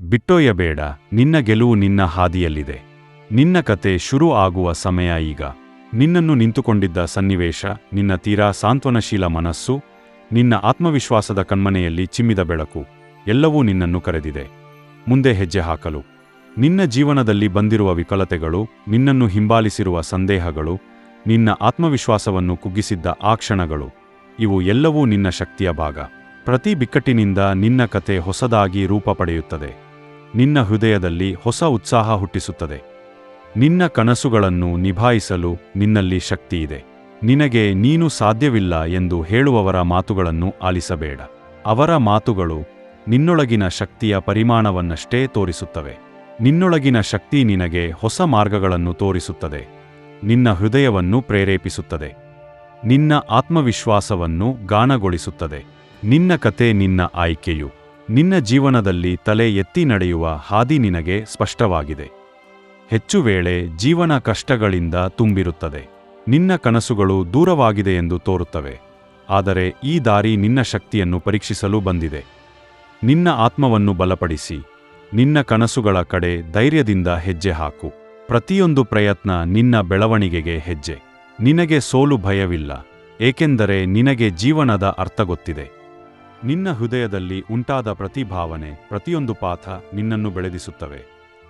ಬಿಟ್ಟೊಯ್ಯಬೇಡ, ನಿನ್ನ ಗೆಲುವು ನಿನ್ನ ಹಾದಿಯಲ್ಲಿದೆ. ನಿನ್ನ ಕತೆ ಶುರು ಆಗುವ ಸಮಯ ಈಗ. ನಿನ್ನನ್ನು ನಿಂತುಕೊಂಡಿದ್ದ ಸನ್ನಿವೇಶ, ನಿನ್ನ ತೀರಾ ಸಾಂತ್ವನಶೀಲ ಮನಸ್ಸು, ನಿನ್ನ ಆತ್ಮವಿಶ್ವಾಸದ ಕಣ್ಮನೆಯಲ್ಲಿ ಚಿಮ್ಮಿದ ಬೆಳಕು, ಎಲ್ಲವೂ ನಿನ್ನನ್ನು ಕರೆದಿದೆ. ಮುಂದೆ ಹೆಜ್ಜೆ ಹಾಕಲು. ನಿನ್ನ ಜೀವನದಲ್ಲಿ ಬಂದಿರುವ ವಿಕಲತೆಗಳು, ನಿನ್ನನ್ನು ಹಿಂಬಾಲಿಸಿರುವ ಸಂದೇಹಗಳು, ನಿನ್ನ ಆತ್ಮವಿಶ್ವಾಸವನ್ನು ಕುಗ್ಗಿಸಿದ್ದ ಆ ಕ್ಷಣಗಳು, ಇವು ಎಲ್ಲವೂ ನಿನ್ನ ಶಕ್ತಿಯ ಭಾಗ. ಪ್ರತಿ ಬಿಕ್ಕಟ್ಟಿನಿಂದ ನಿನ್ನ ಕತೆ ಹೊಸದಾಗಿ ರೂಪ ಪಡೆಯುತ್ತದೆ. ನಿನ್ನ ಹೃದಯದಲ್ಲಿ ಹೊಸ ಉತ್ಸಾಹ ಹುಟ್ಟಿಸುತ್ತದೆ. ನಿನ್ನ ಕನಸುಗಳನ್ನು ನಿಭಾಯಿಸಲು ನಿನ್ನಲ್ಲಿ ಶಕ್ತಿಯಿದೆ. ನಿನಗೆ ನೀನು ಸಾಧ್ಯವಿಲ್ಲ ಎಂದು ಹೇಳುವವರ ಮಾತುಗಳನ್ನು ಆಲಿಸಬೇಡ. ಅವರ ಮಾತುಗಳು ನಿನ್ನೊಳಗಿನ ಶಕ್ತಿಯ ಪರಿಮಾಣವನ್ನಷ್ಟೇ ತೋರಿಸುತ್ತವೆ. ನಿನ್ನೊಳಗಿನ ಶಕ್ತಿ ನಿನಗೆ ಹೊಸ ಮಾರ್ಗಗಳನ್ನು ತೋರಿಸುತ್ತದೆ. ನಿನ್ನ ಹೃದಯವನ್ನು ಪ್ರೇರೇಪಿಸುತ್ತದೆ. ನಿನ್ನ ಆತ್ಮವಿಶ್ವಾಸವನ್ನು ಗಾನಗೊಳಿಸುತ್ತದೆ ನಿನ್ನ ಕತೆ ನಿನ್ನ ಆಯ್ಕೆಯು. ನಿನ್ನ ಜೀವನದಲ್ಲಿ ತಲೆ ಎತ್ತಿ ನಡೆಯುವ ಹಾದಿ ನಿನಗೆ ಸ್ಪಷ್ಟವಾಗಿದೆ. ಹೆಚ್ಚು ವೇಳೆ ಜೀವನ ಕಷ್ಟಗಳಿಂದ ತುಂಬಿರುತ್ತದೆ. ನಿನ್ನ ಕನಸುಗಳು ದೂರವಾಗಿದೆ ಎಂದು ತೋರುತ್ತವೆ. ಆದರೆ ಈ ದಾರಿ ನಿನ್ನ ಶಕ್ತಿಯನ್ನು ಪರೀಕ್ಷಿಸಲು ಬಂದಿದೆ. ನಿನ್ನ ಆತ್ಮವನ್ನು ಬಲಪಡಿಸಿ, ನಿನ್ನ ಕನಸುಗಳ ಕಡೆ ಧೈರ್ಯದಿಂದ ಹೆಜ್ಜೆ ಹಾಕು. ಪ್ರತಿಯೊಂದು ಪ್ರಯತ್ನ ನಿನ್ನ ಬೆಳವಣಿಗೆಗೆ ಹೆಜ್ಜೆ. ನಿನಗೆ ಸೋಲು ಭಯವಿಲ್ಲ, ಏಕೆಂದರೆ ನಿನಗೆ ಜೀವನದ ಅರ್ಥ ಗೊತ್ತಿದೆ. ನಿನ್ನ ಹೃದಯದಲ್ಲಿ ಉಂಟಾದ ಪ್ರತಿ ಭಾವನೆ ಪ್ರತಿಯೊಂದು ಪಾಠ ನಿನ್ನನ್ನು ಬೆಳೆದಿಸುತ್ತವೆ.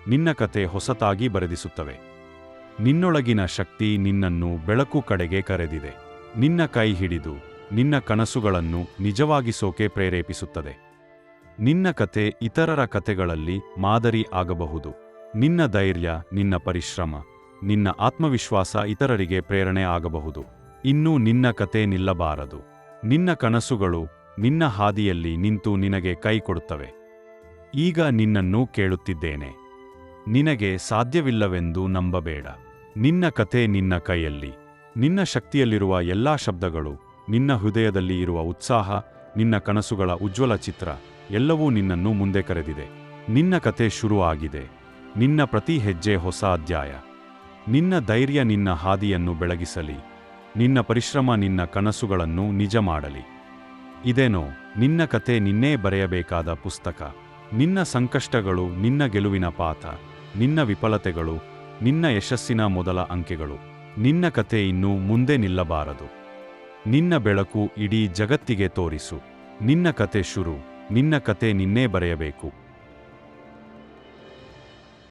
ನಿನ್ನ ಕತೆ ಹೊಸತಾಗಿ ಬರೆದಿಸುತ್ತವೆ. ನಿನ್ನೊಳಗಿನ ಶಕ್ತಿ ನಿನ್ನನ್ನು ಬೆಳಕು ಕಡೆಗೆ ಕರೆದಿದೆ. ನಿನ್ನ ಕೈ ಹಿಡಿದು ನಿನ್ನ ಕನಸುಗಳನ್ನು ನಿಜವಾಗಿಸೋಕೆ ಪ್ರೇರೇಪಿಸುತ್ತದೆ. ನಿನ್ನ ಕತೆ ಇತರರ ಕತೆಗಳಲ್ಲಿ ಮಾದರಿ ಆಗಬಹುದು. ನಿನ್ನ ಧೈರ್ಯ, ನಿನ್ನ ಪರಿಶ್ರಮ, ನಿನ್ನ ಆತ್ಮವಿಶ್ವಾಸ ಇತರರಿಗೆ ಪ್ರೇರಣೆ ಆಗಬಹುದು. ಇನ್ನೂ ನಿನ್ನ ಕತೆ ನಿಲ್ಲಬಾರದು. ನಿನ್ನ ಕನಸುಗಳು ನಿನ್ನ ಹಾದಿಯಲ್ಲಿ ನಿಂತು ನಿನಗೆ ಕೈ ಕೊಡುತ್ತವೆ. ಈಗ ನಿನ್ನನ್ನು ಕೇಳುತ್ತಿದ್ದೇನೆ. ನಿನಗೆ ಸಾಧ್ಯವಿಲ್ಲವೆಂದು ನಂಬಬೇಡ. ನಿನ್ನ ಕಥೆ ನಿನ್ನ ಕೈಯಲ್ಲಿ. ನಿನ್ನ ಶಕ್ತಿಯಲ್ಲಿರುವ ಎಲ್ಲಾ ಶಬ್ದಗಳು, ನಿನ್ನ ಹೃದಯದಲ್ಲಿ ಇರುವ ಉತ್ಸಾಹ, ನಿನ್ನ ಕನಸುಗಳ ಉಜ್ವಲ ಚಿತ್ರ, ಎಲ್ಲವೂ ನಿನ್ನನ್ನು ಮುಂದೆ ಕರೆದಿದೆ. ನಿನ್ನ ಕತೆ ಶುರು ಆಗಿದೆ. ನಿನ್ನ ಪ್ರತಿ ಹೆಜ್ಜೆ ಹೊಸ ಅಧ್ಯಾಯ. ನಿನ್ನ ಧೈರ್ಯ ನಿನ್ನ ಹಾದಿಯನ್ನು ಬೆಳಗಿಸಲಿ. ನಿನ್ನ ಪರಿಶ್ರಮ ನಿನ್ನ ಕನಸುಗಳನ್ನು ನಿಜ ಮಾಡಲಿ. ಇದೇನೋ, ನಿನ್ನ ಕತೆ ನಿನ್ನೇ ಬರೆಯಬೇಕಾದ ಪುಸ್ತಕ. ನಿನ್ನ ಸಂಕಷ್ಟಗಳು ನಿನ್ನ ಗೆಲುವಿನ ಪಾತ ನಿನ್ನ ವಿಫಲತೆಗಳು, ನಿನ್ನ ಯಶಸ್ಸಿನ ಮೊದಲ ಅಂಕೆಗಳು. ನಿನ್ನ ಕತೆ ಇನ್ನೂ ಮುಂದೆ ನಿಲ್ಲಬಾರದು. ನಿನ್ನ ಬೆಳಕು ಇಡೀ ಜಗತ್ತಿಗೆ ತೋರಿಸು. ನಿನ್ನ ಕತೆ ಶುರು, ನಿನ್ನ ಕತೆ ನಿನ್ನೇ ಬರೆಯಬೇಕು.